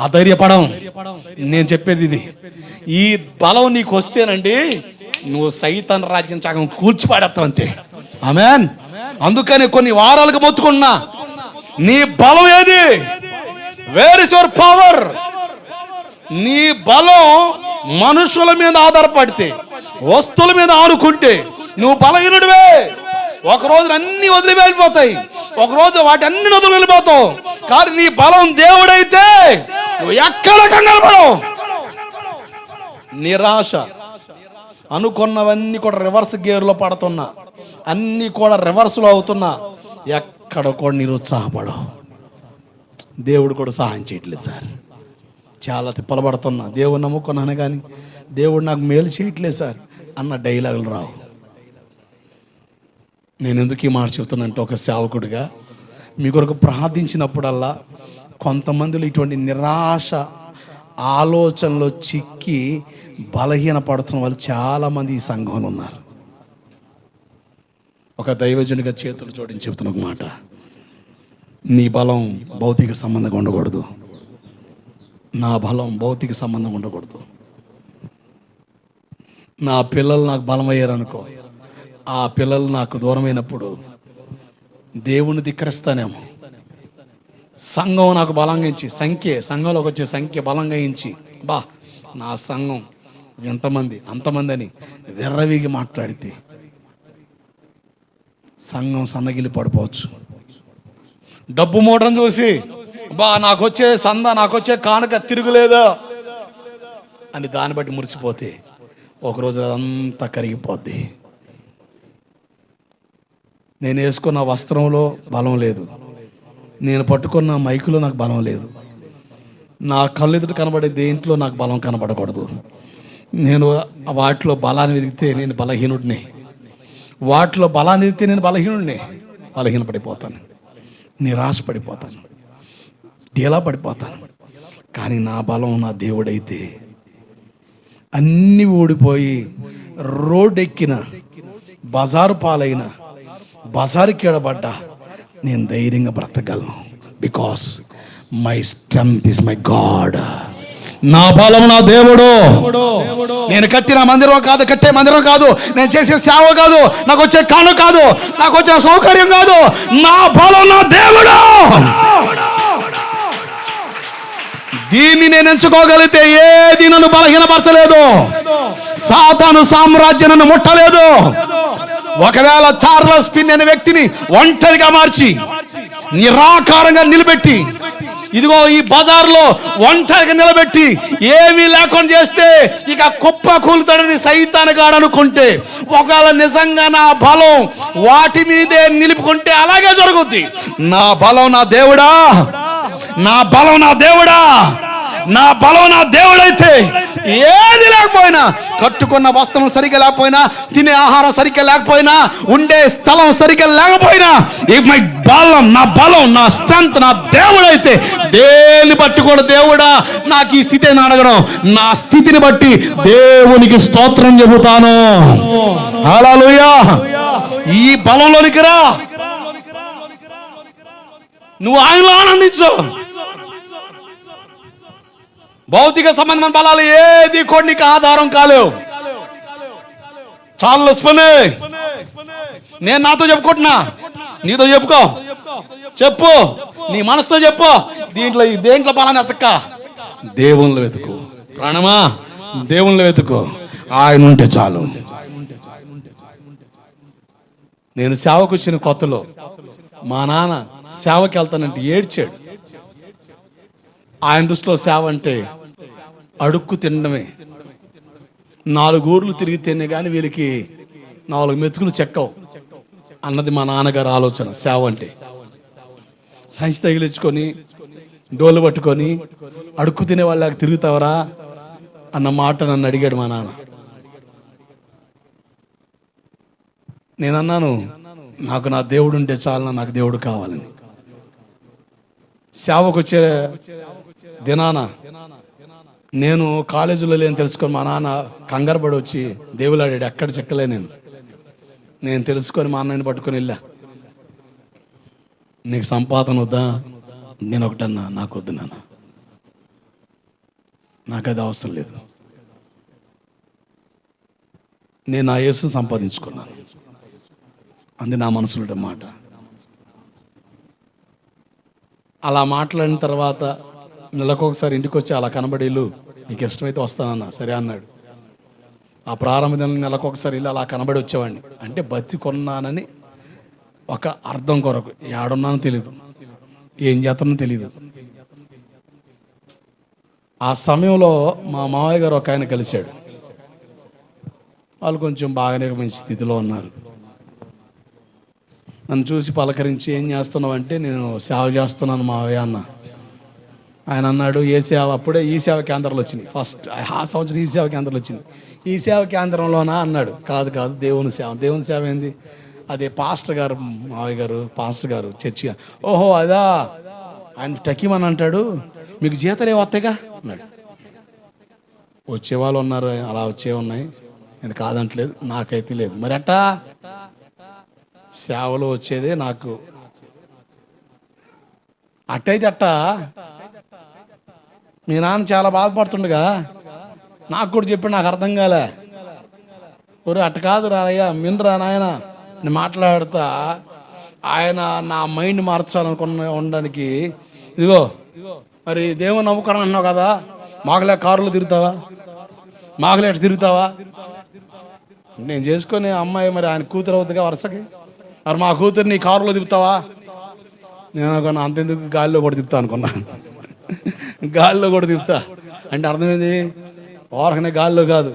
అధైర్యపడం. నేను చెప్పేది ఇది. ఈ బలం నీకు వస్తేనండి నువ్వు సైతాన్ రాజ్యం సగం కూల్చిపాడేస్తావు అంతే. ఆమెన్. అందుకని కొన్ని వారాలకు మొత్తుకున్నా నీ బలం ఏది? వేర్ ఇస్ యువర్ పవర్ నీ బలం మనుషుల మీద ఆధారపడితే వస్తువుల మీద ఆనుకుంటే నువ్వు బలహీనుడివే. ఒక రోజు అన్ని వదిలి వెళ్ళిపోతాయి. ఒక రోజు వాటి అన్ని వదిలి వెళ్ళిపోతావు. కానీ నీ బలం దేవుడైతే నువ్వు ఎక్కడ కంగారు నిరాశ. అనుకున్నవన్నీ కూడా రివర్స్ గేర్లో పడుతున్నా. అన్నీ కూడా రివర్స్లో అవుతున్నా. ఎక్కడ కూడా నిరుత్సాహపడవు. దేవుడు కూడా సహాయం చేయట్లేదు సార్. చాలా తిప్పలబడుతున్నా దేవుడు నమ్ముకున్నాను కానీ దేవుడు నాకు మేలు చేయట్లేదు సార్ అన్న డైలాగులు రావు. నేను ఎందుకు ఈ మాట అంటే ఒక సేవకుడిగా మీ కొరకు ప్రార్థించినప్పుడల్లా కొంతమందిలో ఇటువంటి నిరాశ ఆలోచనలో చిక్కి బలహీన పడుతున్న వాళ్ళు చాలామంది ఈ సంఘంలో ఉన్నారు. ఒక దైవజనుగా చేతులు జోడించి చెబుతున్న ఒక మాట. నీ బలం భౌతిక సంబంధంగా ఉండకూడదు. నా బలం భౌతిక సంబంధం ఉండకూడదు. నా పిల్లలు నాకు బలమయ్యారనుకో ఆ పిల్లలు నాకు దూరమైనప్పుడు దేవుని ధిక్కరిస్తానేమో సంఘం నాకు బలంగా ఇచ్చి సంఖ్య సంఘంలోకి వచ్చే సంఖ్య బలంగా ఇచ్చి బా నా సంఘం ఎంతమంది అంతమంది అని వెర్రవిగి మాట్లాడితే సంఘం సన్నగిలి పడిపోవచ్చు. డబ్బు మూటను చూసి బా నాకు వచ్చే సంద నాకు వచ్చే కానుక తిరుగులేదా? అని దాన్ని బట్టి మురిసిపోతే ఒకరోజు అదంతా కరిగిపోద్ది. నేను వేసుకున్న వస్త్రంలో బలం లేదు. నేను పట్టుకున్న మైకులో నాకు బలం లేదు. నా కళ్ళు ఎదుట కనబడే దేంట్లో నాకు బలం కనబడకూడదు. నేను వాటిలో బలాన్ని వెతికితే నేను బలహీనుడిని. వాటిలో బలాన్ని వెతికితే నేను బలహీనుడిని. బలహీన పడిపోతాను నిరాశ పడిపోతాను డీలా పడిపోతాను కానీ నా బలం నా దేవుడైతే అన్నీ ఓడిపోయి రోడ్ ఎక్కిన బజారు పాలైన బజారు కీడబడ్డా నేను ధైర్యంగా బ్రతకగలను. Because my strength is my God నా బలం నా దేవుడు. నేను కట్టిన మందిరం కాదు కట్టే మందిరం కాదు. నేను చేసే సేవ కాదు నాకు వచ్చే కాను కాదు నాకు వచ్చే సౌకర్యం కాదు. నా బలం నా దేవుడు. దీన్ని నేను ఎంచుకోగలిగితే ఏది నన్ను బలహీనపరచలేదు. సాతాను సామ్రాజ్యం నన్ను ముట్టలేదు. ఒకవేళ చార్లస్ పిన్ అనే వ్యక్తిని ఒంటరిగా మార్చి నిరాకారంగా నిలబెట్టి ఇదిగో ఈ బజార్లో ఒంటరిగా నిలబెట్టి ఏమీ లేకుండా చేస్తే ఇక కుప్ప కూలుతాడని సైతానగాడు అనుకుంటే ఒకవేళ నిజంగా నా బలం వాటి మీదే నిలుపుకుంటే అలాగే జరుగుద్ది. నా బలం నా దేవుడా నా బలం నా దేవుడా. నా బలం నా దేవుడైతే ఏది లేకపోయినా కట్టుకున్న వస్త్రం సరిగ్గా లేకపోయినా తినే ఆహారం సరిగ్గా లేకపోయినా ఉండే స్థలం సరిగ్గా లేకపోయినా ఇక మై బలం నా బలం నా స్ట్రెంత్ నా దేవుడైతే దేన్ని బట్టి కూడా దేవుడా? నాకు ఈ స్థితి అని అడగడం. నా స్థితిని బట్టి దేవునికి స్తోత్రం చెబుతాను. అలా ఈ బలంలోనికి రా. నువ్వు ఆయనలో ఆనందించు. భౌతిక సంబంధమైన బలాలు ఏది కూడా నీకు ఆధారం కాలేవు. చాలా స్పనే నేను నాతో చెప్పుకుంటున్నా. నీతో చెప్పుకో. చెప్పు. నీ మనసుతో చెప్పు. దీంట్లో ఈ దేంట్లో బలాన్ని ఎతక్క దేవుళ్ళు వెతుకు. ప్రాణమా? దేవుళ్ళు వెతుకు. ఆయన ఉంటే చాలు. నేను సేవకు వచ్చిన కొత్తలో మా నాన్న సేవకి వెళ్తానంటే ఏడ్చాడు. ఆయన దృష్టిలో సేవ అంటే అడుక్కు తినడమే. నాలుగు ఊర్లు తిరిగితేనే కానీ వీళ్ళకి నాలుగు మెతుకులు చెక్కవు. అన్నది మా నాన్నగారు ఆలోచన సేవ అంటే. సంచి తగిలించుకొని డోలు పట్టుకొని అడుక్కు తినే వాళ్ళకి తిరుగుతావరా? అన్న మాట నన్ను అడిగాడు మా నాన్న. నేను అన్నాను నాకు నా దేవుడు ఉంటే చాలు నాకు దేవుడు కావాలని. సేవకు వచ్చే దినాన నేను కాలేజీలో లేని తెలుసుకొని మా నాన్న కంగారుపడి వచ్చి దేవులాడాడు ఎక్కడ చెక్కలే నేను. నేను తెలుసుకొని మా అన్నయ్యని పట్టుకొని వెళ్ళా. నీకు సంపాదన వద్దా? నేను ఒకటన్నా నాకు వద్దు నాన్న. నాకు అది అవసరం లేదు. నేను నా యేసును సంపాదించుకున్నాను. అంది నా మనసులో మాట. అలా మాట్లాడిన తర్వాత నెలకొకసారి ఇంటికి వచ్చి అలా కనబడేళ్ళు నీకు ఇష్టమైతే వస్తానన్నా. సరే అన్నాడు. ఆ ప్రారంభ దినం నెలకొకసారి వెళ్ళి అలా కనబడి వచ్చేవాడిని. అంటే బతికొన్నానని ఒక అర్థం కొరకు. ఏడున్నానో తెలియదు ఏం చేస్తానో తెలియదు ఆ సమయంలో మా మామయ్య గారు ఒక ఆయన కలిశాడు. వాళ్ళు కొంచెం బాగానే మంచి స్థితిలో ఉన్నారు. నన్ను చూసి పలకరించి ఏం చేస్తున్నావు అంటే నేను సేవ చేస్తున్నాను మావయ్య అన్న. ఆయన అన్నాడు ఏ సేవ? అప్పుడే ఈ సేవ కేంద్రాలు వచ్చినాయి ఫస్ట్ ఆ సంవత్సరం ఈ సేవ కేంద్రాలు వచ్చింది. ఈ సేవ కేంద్రంలోనా? అన్నాడు. కాదు కాదు దేవుని సేవ. దేవుని సేవ ఏంది? అదే పాస్టర్ గారు మావయ్య గారు పాస్టర్ గారు చర్చి ఓహో అదా? ఆయన టకీమని అంటాడు. మీకు జీతాలు వస్తాయిగా? అన్నాడు. వచ్చే వాళ్ళు ఉన్నారు అలా వచ్చే ఉన్నాయి. నేను కాదంటలేదు నాకైతే లేదు. మరి అట్టా సేవలు వచ్చేదే నాకు. అట్టయితే అట్టా మీ నాన్న చాలా బాధపడుతుండగా నాకు కూడా చెప్పి నాకు అర్థం కాలే. ఒరే అట్ట కాదు రాయ్యా మినరా నాయన? నేను మాట్లాడుతా. ఆయన నా మైండ్ మార్చాలనుకున్న ఉండడానికి ఇదిగో మరి దేవుని నమ్ముకరణ అన్నావు కదా మాగలే కారులో తిరుగుతావా? మాకులే అటు తిరుగుతావా? నేను చేసుకునే అమ్మాయి మరి ఆయన కూతురు అవుతుందిగా వరుసకి? మరి మా కూతురు నీ కారులో తిప్పుతావా? నేను అంతెందుకు గాలిలో కూడా తిప్పుతా అనుకున్నాను గాల్లో కూడా తిప్పుతా. అంటే అర్థమైంది? ఓరకన గాలిలో కాదు.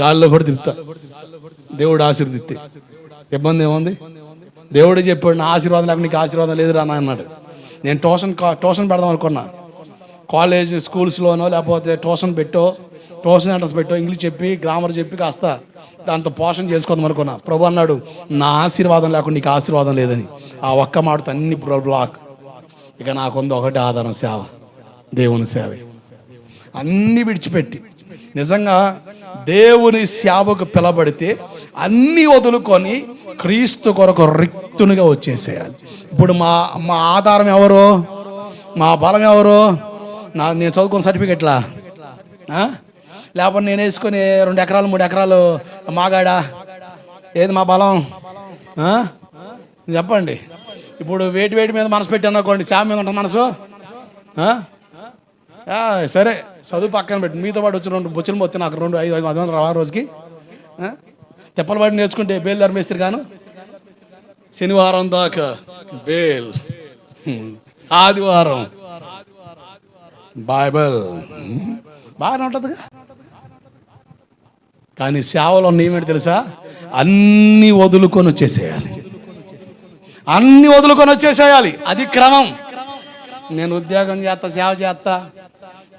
గాలిలో కూడా తిప్పుతా. దేవుడు ఆశీర్దిస్తే ఇబ్బంది ఏముంది? దేవుడే చెప్పాడు నా ఆశీర్వాదం లేక నీకు ఆశీర్వాదం లేదురా అన్న అన్నాడు. నేను ట్యూషన్ కా- ట్యూషన్ పెడదాం అనుకున్నా. కాలేజ్ స్కూల్స్లోనో లేకపోతే ట్యూషన్ పెట్టో ట్యూషన్ సెంటర్స్ పెట్టో ఇంగ్లీష్ చెప్పి గ్రామర్ చెప్పి కాస్త దాంతో పోషణ చేసుకోదాం అనుకున్నా. ప్రభు అన్నాడు నా ఆశీర్వాదం లేకుండా నీకు ఆశీర్వాదం లేదని. ఆ ఒక్క మాటతో అన్ని బ్లాక్. ఇక నాకుంది ఒకటే ఆధారం సేవ దేవుని సేవ. అన్ని విడిచిపెట్టి నిజంగా దేవుని సేవకు పిలబడితే అన్ని వదులుకొని క్రీస్తు కొరకు రిక్తునిగా వచ్చేసేయాలి. ఇప్పుడు మా మా ఆధారం ఎవరు? మా బలం ఎవరు? నా నేను చదువుకున్న సర్టిఫికెట్లా లేకపోతే నేను వేసుకొని రెండు ఎకరాలు మూడు ఎకరాలు మాగాడా? ఏది మా బలం? చెప్పండి. ఇప్పుడు వేటి వేటి మీద మనసు పెట్టి అనుకోండి శామ్ మీద ఉంటుంది మనసు? సరే చదువు పక్కన పెట్టి. మీతో పాటు వచ్చిన రెండు బొచ్చులు పోతే నాకు రెండు ఐదు ఐదు వందలు రావా రోజుకి. ఆ? తెప్పల పాటు నేర్చుకుంటే బేల్ ధర్మేస్తారు గాను? శనివారం దాకా బేల్. ఆదివారం బైబిల్. బాగానే ఉంటుందిగా. కానీ సేవలో నియమేంటి తెలుసా? అన్నీ వదులుకొని వచ్చేసేయాలి. అన్ని వదులుకొని వచ్చేసేయాలి. అది క్రమం. నేను ఉద్యోగం చేస్తా సేవ చేస్తా.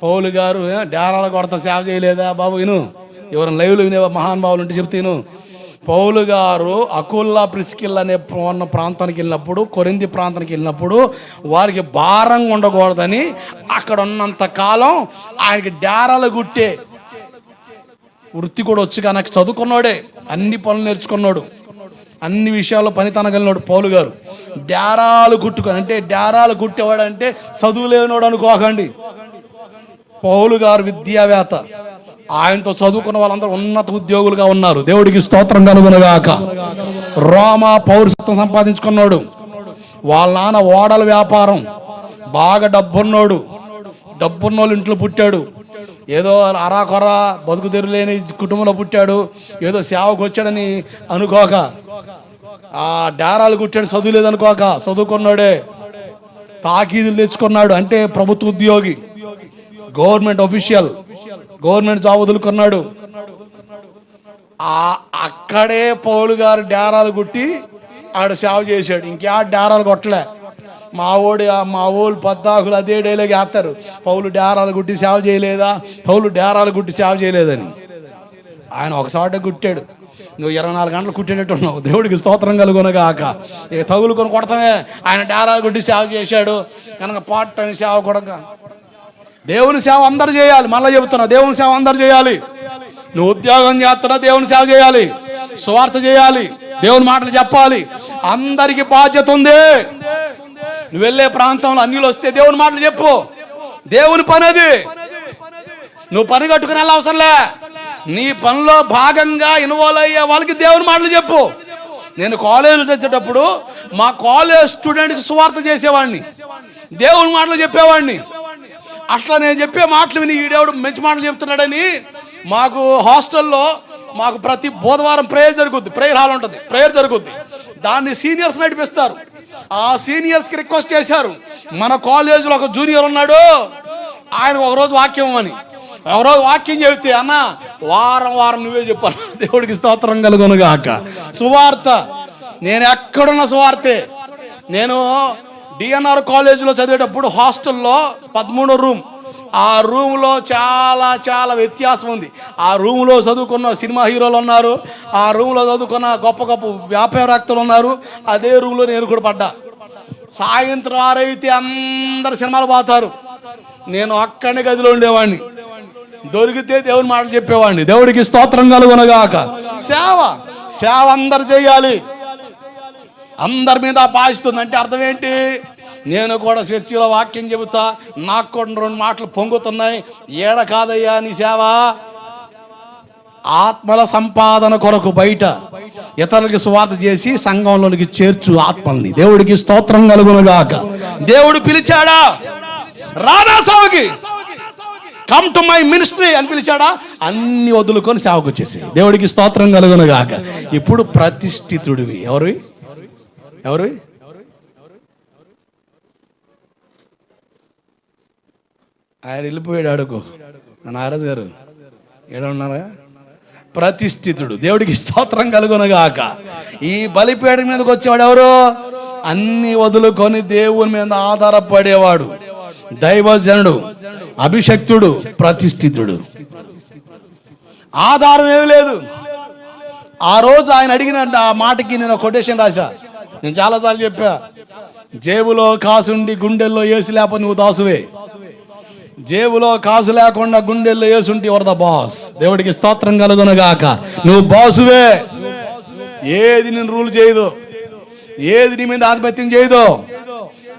పౌలు గారు డేరాలు కొడతా సేవ చేయలేదా బాబు విను. ఎవరైనా లైవ్లు వినే మహానుభావులు ఉంటే చెప్తాను పౌలు గారు అకుల్లా ప్రిస్కిల్ అనే ఉన్న ప్రాంతానికి వెళ్ళినప్పుడు కొరింది ప్రాంతానికి వెళ్ళినప్పుడు వారికి భారంగా ఉండకూడదని అక్కడ ఉన్నంత కాలం ఆయనకి డేరాలు గుట్టే. వృత్తి కూడా వచ్చి కానీ చదువుకున్నాడే అన్ని పనులు నేర్చుకున్నాడు. అన్ని విషయాల్లో పని తనగలినోడు పౌలు గారు. డేరాలు కుట్టుకొని అంటే డేరాలు కుట్టేవాడు అంటే చదువు లేనివాడు అనుకోకండి. పౌలు గారు విద్యావేత్త. ఆయనతో చదువుకున్న వాళ్ళందరూ ఉన్నత ఉద్యోగులుగా ఉన్నారు. దేవుడికి స్తోత్రం కనుగొనగాక రోమా పౌరసత్వం సంపాదించుకున్నాడు. వాళ్ళ నాన్న ఓడల వ్యాపారం. బాగా డబ్బున్నోడు. డబ్బున్నోళ్ళు ఇంట్లో పుట్టాడు. ఏదో అరాకొర బతుకు తెరులేని కుటుంబంలో పుట్టాడు ఏదో సేవకు వచ్చాడని అనుకోక. ఆ డేరాలు కుట్టాడు చదువు లేదనుకోక. చదువుకున్నాడే తాకీదులు తెచ్చుకున్నాడు అంటే ప్రభుత్వ ఉద్యోగి గవర్నమెంట్ ఆఫీషియల్ గవర్నమెంట్ జాబ్ వదులుకున్నాడు. ఆ అక్కడే పౌలు గారు డేరాలు కుట్టి ఆడ సేవ చేశాడు. ఇంకే డేరాలు కొట్టలే. మావోడు ఓడి పద్దాకులు అదే డైలాగ్ వేస్తారు పౌలు డేరాలు గుట్టి సేవ చేయలేదా? పౌలు డేరాలు గుట్టి సేవ చేయలేదని. ఆయన ఒకసారి కుట్టాడు నువ్వు ఇరవై నాలుగు గంటలు కుట్టేటట్టు ఉన్నావు దేవుడికి స్తోత్రం కలుగునగాక. ఇక తగులుకొని కొడతామే. ఆయన డేరాలు గుడ్డి సేవ చేశాడు. కనుక పార్ట్ టైం సేవ కూడా దేవుని సేవ అందరు చేయాలి. మళ్ళీ చెబుతున్నా దేవుని సేవ అందరు చేయాలి. నువ్వు ఉద్యోగం చేస్తున్నా దేవుని సేవ చేయాలి. స్వార్థ చేయాలి. దేవుని మాటలు చెప్పాలి. అందరికి బాధ్యత ఉంది. నువ్వు వెళ్ళే ప్రాంతంలో అన్నిలు వస్తే దేవుని మాటలు చెప్పు. దేవుని పని అది నువ్వు పని కట్టుకుని అవసరంలే నీ పనిలో భాగంగా ఇన్వాల్వ్ అయ్యే వాళ్ళకి దేవుని మాటలు చెప్పు. నేను కాలేజీలో చచ్చేటప్పుడు మా కాలేజ్ స్టూడెంట్కి సువార్త చేసేవాడిని. దేవుని మాటలు చెప్పేవాడిని. అట్లా నేను చెప్పే మాటలు విని ఈడేవుడు మంచి మాటలు చెప్తున్నాడని మాకు హాస్టల్లో మాకు ప్రతి బుధవారం ప్రేయర్ జరుగుద్ది. ప్రేయర్ హాల్ ఉంటుంది. ప్రేయర్ జరుగుద్ది. దాన్ని సీనియర్స్ నడిపిస్తారు ఆ సీనియర్స్కి రిక్వెస్ట్ చేశారు. మన కాలేజీలో ఒక జూనియర్ ఉన్నాడు. ఆయన ఒకరోజు వాక్యం అని ఒకరోజు వాక్యం చెబితే అన్న వారం వారం నువ్వే చెప్పాలి. దేవుడికి స్తోత్రం కలుగునుగాక సువార్త. నేను ఎక్కడున్న సువార్తే? నేను డిఎన్ఆర్ కాలేజీలో చదివేటప్పుడు హాస్టల్లో పదమూడో రూమ్. ఆ రూమ్లో చాలా చాలా వ్యత్యాసం ఉంది. ఆ రూమ్లో చదువుకున్న సినిమా హీరోలు ఉన్నారు. ఆ రూమ్లో చదువుకున్న గొప్ప గొప్ప వ్యాపారస్తులు ఉన్నారు. అదే రూమ్లో నేను కూడా పడ్డా. సాయంత్రం ఆరైతే అందరు సినిమాలు పోతారు. నేను అక్కడనే గదిలో ఉండేవాడిని దొరికితే దేవుని మాటలు చెప్పేవాడిని దేవుడికి స్తోత్రం కలుగునగాక. సేవ సేవ అందరు చేయాలి. అందరి మీద పాయిస్తుంది అంటే అర్థం ఏంటి? నేను కూడా చర్చిలో వాక్యం చెబుతా నాకు కూడా రెండు మాటలు పొంగుతున్నాయి. ఏడ కాదయ్యా నీ సేవ? ఆత్మల సంపాదన కొరకు బయట ఇతరులకి స్వాత చేసి సంఘంలోనికి చేర్చు ఆత్మల్ని. దేవుడికి స్తోత్రం కలుగునుగాక. దేవుడు పిలిచాడా? రానా సేవకి. కమ్ టు మై మినిస్ట్రీ అని పిలిచాడా? అన్ని వదులుకొని సేవకు వచ్చేసి దేవుడికి స్తోత్రం కలుగునుగాక. ఇప్పుడు ప్రతిష్ఠితుడివి. ఎవరివి? ఎవరివి? ఆయన వెళ్ళిపోయాడు అడుగు నారాజు గారు ఏడున్నారా ప్రతిష్ఠితుడు. దేవుడికి స్తోత్రం కలుగునగాక. ఈ బలిపేట మీదకి వచ్చేవాడు ఎవరు? అన్ని వదులుకొని దేవుని మీద ఆధారపడేవాడు. దైవజనుడు అభిషక్తుడు ప్రతిష్ఠితుడు. ఆధారం ఏమి లేదు. ఆ రోజు ఆయన అడిగిన ఆ మాటకి నేను కొటేషన్ రాశా. నేను చాలాసార్లు చెప్పా జేబులో కాసుండి గుండెల్లో ఏసి లేకపోతే నువ్వు దాసువే. జేబులో కాసు లేకుండా గుండెల్లో వేసుంటే ఎవరు ద బాస్? దేవుడికి స్తోత్రం కలుగునగాక. నువ్వు బాసువే. ఏది నేను రూల్ చేయదు. ఏది నీ మీద ఆధిపత్యం చేయదు.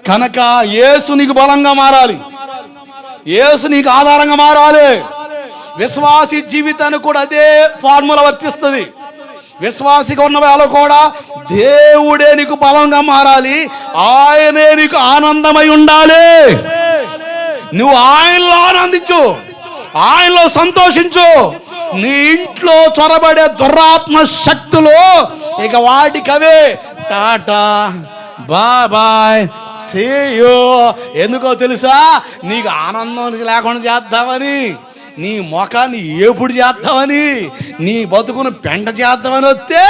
కనుక ఏసు నీకు బలంగా మారాలి. ఏసు నీకు ఆధారంగా మారాలి. విశ్వాసి జీవితానికి కూడా అదే ఫార్ములా వర్తిస్తుంది. విశ్వాసిగా ఉన్న వాళ్ళు కూడా దేవుడే నీకు బలంగా మారాలి. ఆయనే నీకు ఆనందమై ఉండాలి. నువ్వు ఆయనలో ఆనందించు. ఆయనలో సంతోషించు. నీ ఇంట్లో చొరబడే దురాత్మ శక్తులు ఇక వాటికవే టాటా బాయ్ సేయో ఎందుకో తెలుసా? నీకు ఆనందం లేకుండా చేద్దామని నీ ముఖాన్ని ఏపుడు చేద్దామని నీ బతుకును పెంట చేద్దామని వస్తే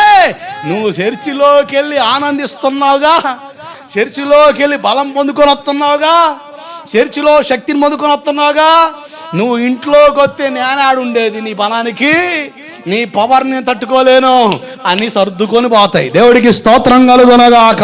నువ్వు చర్చిలోకి వెళ్ళి ఆనందిస్తున్నావుగా. చర్చిలోకి వెళ్ళి బలం పొందుకొని వస్తున్నావుగా. చర్చిలో శక్తిని మొదుకొని వస్తున్నావుగా నువ్వు ఇంట్లోకి వస్తే నేనాడుండేది నీ బలానికి నీ పవర్ని తట్టుకోలేను అని సర్దుకొని పోతాయి. దేవుడికి స్తోత్రం కలుగునగాక.